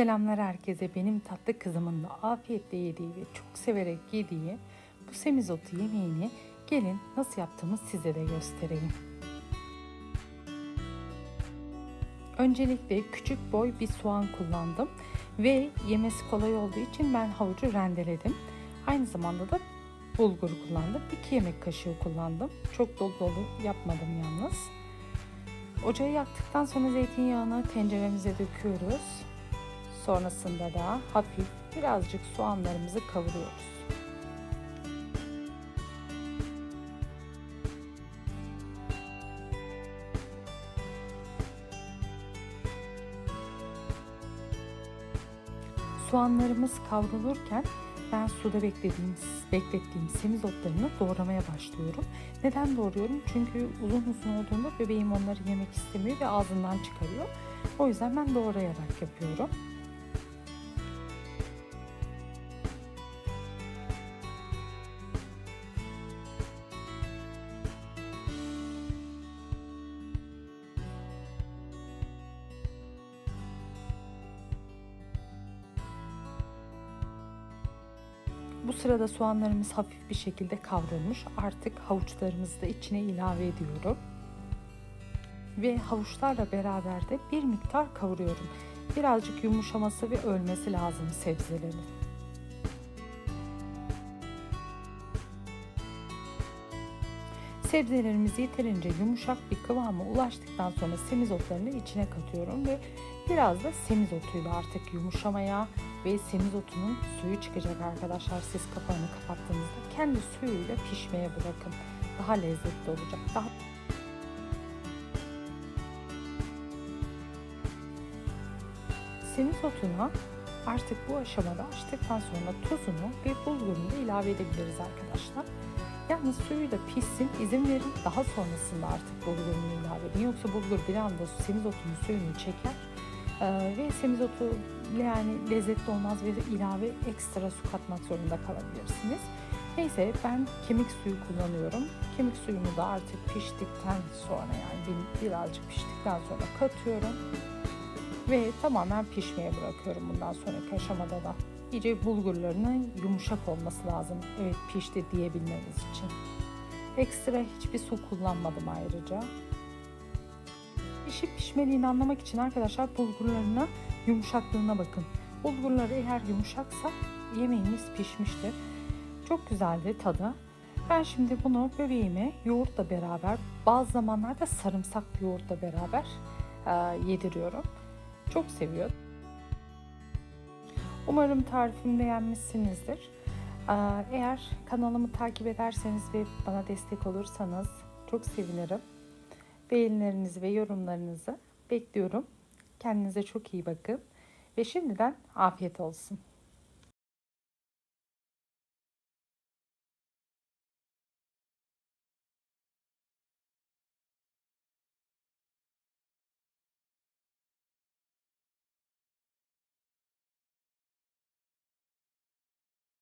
Selamlar herkese. Benim tatlı kızımın da afiyetle yediği ve çok severek yediği bu semizotu yemeğini gelin nasıl yaptığımı size de göstereyim. Öncelikle küçük boy bir soğan kullandım ve yemesi kolay olduğu için ben havucu rendeledim. Aynı zamanda da bulgur kullandım. 2 yemek kaşığı kullandım. Çok dolu dolu yapmadım yalnız. Ocağı yaktıktan sonra zeytinyağını tenceremize döküyoruz. Sonrasında da hafif birazcık soğanlarımızı kavuruyoruz. Soğanlarımız kavrulurken ben suda beklediğim, beklettiğim semizotlarını doğramaya başlıyorum. Neden doğruyorum? Çünkü uzun uzun olduğunda bebeğim onları yemek istemiyor ve ağzından çıkarıyor. O yüzden ben doğrayarak yapıyorum. Bu sırada soğanlarımız hafif bir şekilde kavrulmuş. Artık havuçlarımızı da içine ilave ediyorum. Ve havuçlarla beraber de bir miktar kavuruyorum. Birazcık yumuşaması ve ölmesi lazım sebzelerin. Sebzelerimiz yeterince yumuşak bir kıvama ulaştıktan sonra semizotlarını içine katıyorum ve biraz da semizotuyla artık yumuşamaya ve semizotunun suyu çıkacak arkadaşlar. Siz kapağını kapattığınızda kendi suyuyla pişmeye bırakın. Daha lezzetli olacak. Daha Semizotuna artık bu aşamada açtıktan sonra tuzunu ve bulgurunu da ilave edebiliriz arkadaşlar. Yalnız suyu da pişsin izin verin. Daha sonrasında artık bulgurunu ilave edin. Yoksa bulgur bir anda semizotunun suyunu çeker. Ee, ve semizotu yani lezzetli olmaz ve ilave ekstra su katmak zorunda kalabilirsiniz. Neyse ben kemik suyu kullanıyorum. Kemik suyunu da artık piştikten sonra yani birazcık piştikten sonra katıyorum. Ve tamamen pişmeye bırakıyorum bundan sonraki aşamada da. İyice bulgurlarının yumuşak olması lazım. Evet pişti diyebilmeniz için. Ekstra hiçbir su kullanmadım ayrıca. Pişip pişmediğini anlamak için arkadaşlar bulgurlarına yumuşaklığına bakın. Bulgurları eğer yumuşaksa yemeğimiz pişmiştir. Çok güzeldi tadı. Ben şimdi bunu bebeğime yoğurtla beraber bazı zamanlarda sarımsaklı yoğurtla beraber e, yediriyorum. Çok seviyor. Umarım tarifimi beğenmişsinizdir. Eğer kanalımı takip ederseniz ve bana destek olursanız çok sevinirim. Beğenilerinizi ve yorumlarınızı bekliyorum. Kendinize çok iyi bakın ve şimdiden afiyet olsun.